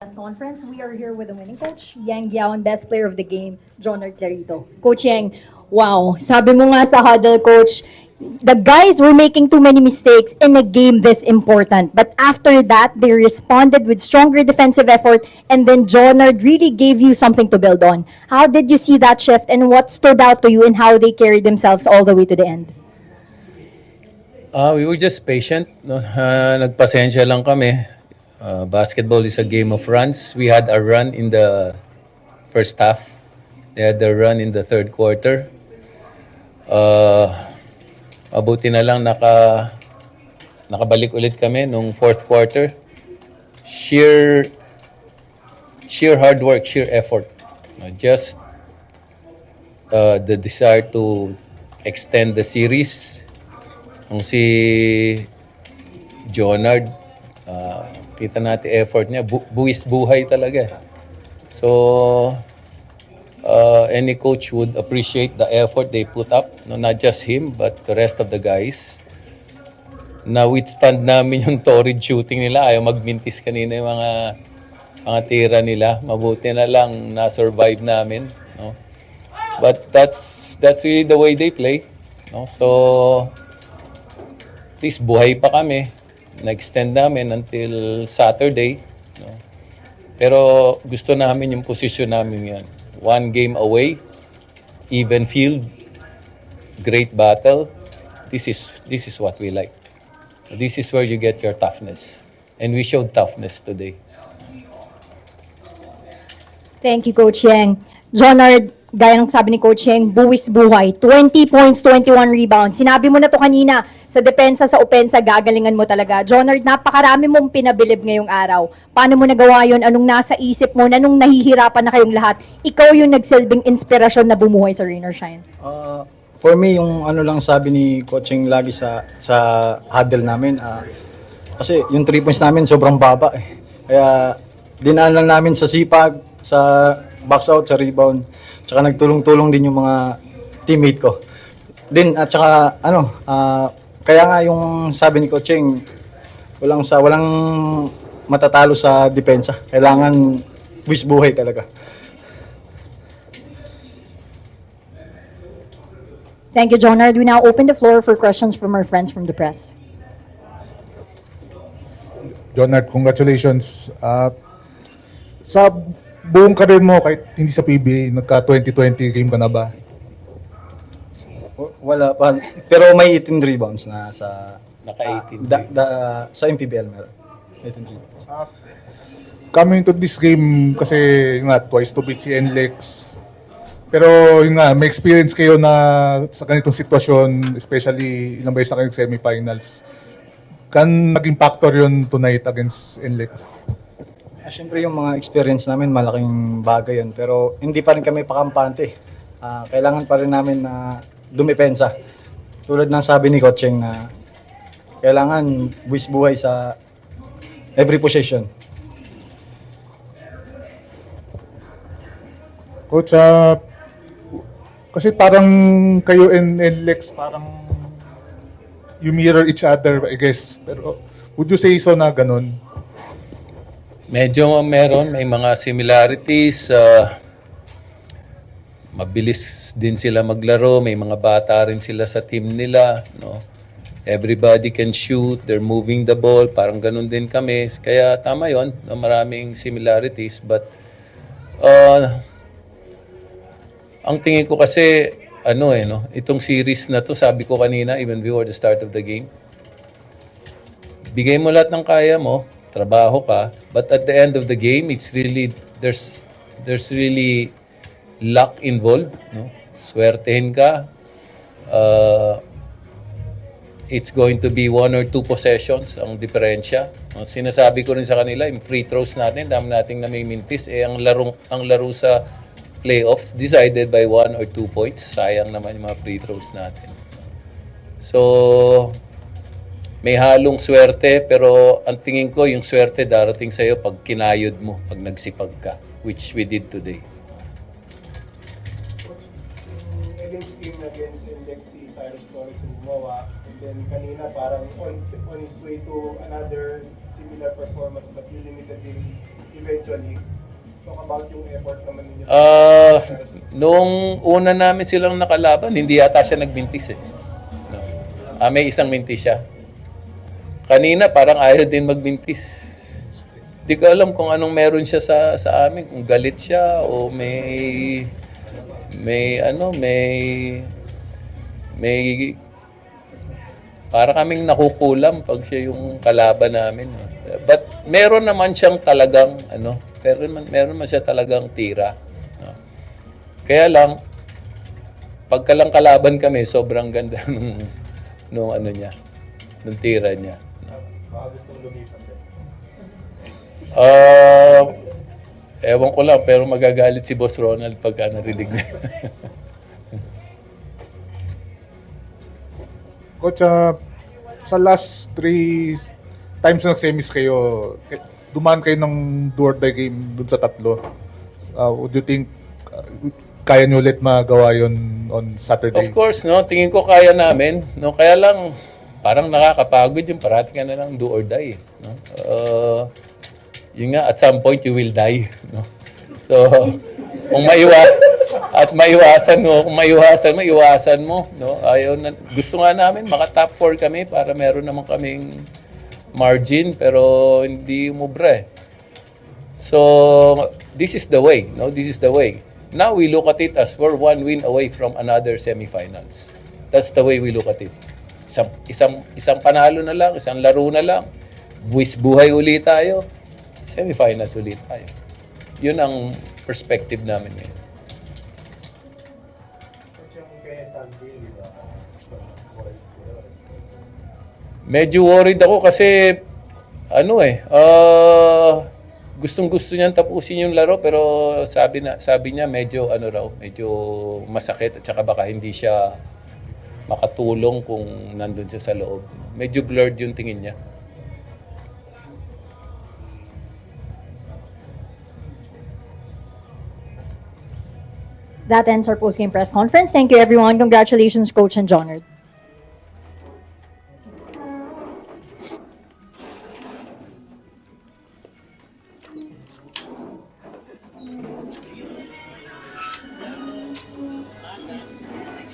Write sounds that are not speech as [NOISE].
Press conference, we are here with the winning coach, Yang Yao, and best player of the game, John Clarito. Coach Yang, wow, sabi mo nga sa huddle, coach, the guys were making too many mistakes in a game this important. But after that, they responded with stronger defensive effort, and then Jonard really gave you something to build on. How did you see that shift, and what stood out to you in how they carried themselves all the way to the end? Uh, we were just patient. No? Uh, [LAUGHS] nagpasensya lang kami. Uh, basketball is a game of runs. We had a run in the first half. They had a run in the third quarter. Uh, mabuti na lang naka, nakabalik ulit kami nung fourth quarter. Sheer, sheer hard work, sheer effort. Uh, just uh, the desire to extend the series. Kung si Jonard, ah, kita natin effort niya, bu- buwis buhay talaga. So, uh, any coach would appreciate the effort they put up. No, not just him, but the rest of the guys. Na-withstand namin [LAUGHS] yung torrid shooting nila. Ayaw magmintis kanina yung mga, mga tira nila. Mabuti na lang na-survive namin. No? But that's that's really the way they play. No? So, at least buhay pa kami. Na-extend namin until Saturday. No? Pero gusto namin yung posisyon namin yan. One game away, even field, great battle. This is this is what we like. This is where you get your toughness. And we showed toughness today. Thank you, Coach Yang. Jonard, gaya ng sabi ni Coach Yang, buwis buhay. 20 points, 21 rebounds. Sinabi mo na to kanina, sa depensa, sa opensa, gagalingan mo talaga. Jonard, napakarami mong pinabilib ngayong araw. Paano mo nagawa yon? Anong nasa isip mo? Na nung nahihirapan na kayong lahat, ikaw yung nagsilbing inspirasyon na bumuhay sa Rain or Shine. Uh, for me, yung ano lang sabi ni coaching lagi sa sa huddle namin, ah, kasi yung three points namin sobrang baba eh. Kaya dinaan lang namin sa sipag, sa box out, sa rebound. Tsaka nagtulong-tulong din yung mga teammate ko. Din at saka ano, ah, kaya nga yung sabi ni coaching, walang sa walang matatalo sa depensa. Kailangan buwis buhay talaga. Thank you, Jonard. We now open the floor for questions from our friends from the press. Jonard, congratulations. Ah, sa buong karir mo, kahit hindi sa PBA, nagka-2020 game ka na ba? W- Wala pa. Pero may 18 rebounds na sa Naka-18 da, da- sa MPBL meron. 18 rebounds. Coming to this game, kasi yun nga, twice to beat si NLEX. Pero yun nga, may experience kayo na sa ganitong sitwasyon, especially ilang beses na kayo semifinals. Kan naging factor yun tonight against NLEX? Ah, Siyempre yung mga experience namin, malaking bagay yun. Pero hindi pa rin kami pakampante. Ah, kailangan pa rin namin na dumepensa. Tulad ng sabi ni Coaching na kailangan buwis buhay sa every possession. Coach, ah, kasi parang kayo and NLEX, parang you mirror each other, I guess. Pero would you say so na ganun? Medyo meron, may mga similarities. uh, mabilis din sila maglaro, may mga bata rin sila sa team nila. No? Everybody can shoot, they're moving the ball, parang ganun din kami. Kaya tama yon no? maraming similarities. But uh, ang tingin ko kasi, ano eh, no? itong series na to, sabi ko kanina, even before the start of the game, bigay mo lahat ng kaya mo, trabaho ka, but at the end of the game, it's really, there's, there's really luck involved, no? Swertehin ka, uh, it's going to be one or two possessions ang diferensya. Sinasabi ko rin sa kanila, yung free throws natin, dami nating namimintis, eh ang laro, ang laro sa playoffs decided by one or two points. Sayang naman yung mga free throws natin. So, may halong swerte, pero ang tingin ko, yung swerte darating sa'yo pag kinayod mo, pag nagsipag ka, which we did today. against game against si Cyrus Torres yung gumawa. And then kanina parang on, on his way to another similar performance but you limited him eventually. Talk about yung effort naman ninyo. Ah, nung una namin silang nakalaban, hindi yata siya nagbintis eh. No. Ah, may isang mintis siya. Kanina parang ayaw din magbintis. Di ko alam kung anong meron siya sa sa amin, kung galit siya o may may ano, may may para kaming nakukulam pag siya yung kalaban namin. But meron naman siyang talagang ano, pero meron man siya talagang tira. Kaya lang pagka lang kalaban kami, sobrang ganda [LAUGHS] nung nung ano niya, nung tira niya. Lumipat eh. Ah, ewan ko lang pero magagalit si Boss Ronald pagka narinig niya. [LAUGHS] Coach, ah, sa last three times na nag-semis kayo, eh, dumaan kayo ng do or die game dun sa tatlo. Uh, would you think uh, kaya nyo ulit magawa yon on Saturday? Of course, no, tingin ko kaya namin, no, kaya lang parang nakakapagod yung parati ka na lang do or die, no. Uh, yun nga at some point you will die, no. So, kung maiwa at maiwasan mo, kung maiwasan mo, iwasan mo, no. Ayaw na gusto nga namin maka top 4 kami para meron naman kaming margin pero hindi umubra. So, this is the way, no? This is the way. Now we look at it as we're one win away from another semifinals. That's the way we look at it. Isang, isang, isang panalo na lang, isang laro na lang. Buwis buhay ulit tayo. Semifinals ulit tayo. Yun ang perspective namin ngayon. Medyo worried ako kasi ano eh, uh, gustong gusto niyang tapusin yung laro pero sabi na sabi niya medyo ano raw, medyo masakit at saka baka hindi siya makatulong kung nandun siya sa loob. Medyo blurred yung tingin niya. That ends our post-game press conference. Thank you, everyone. Congratulations, Coach and Jonard.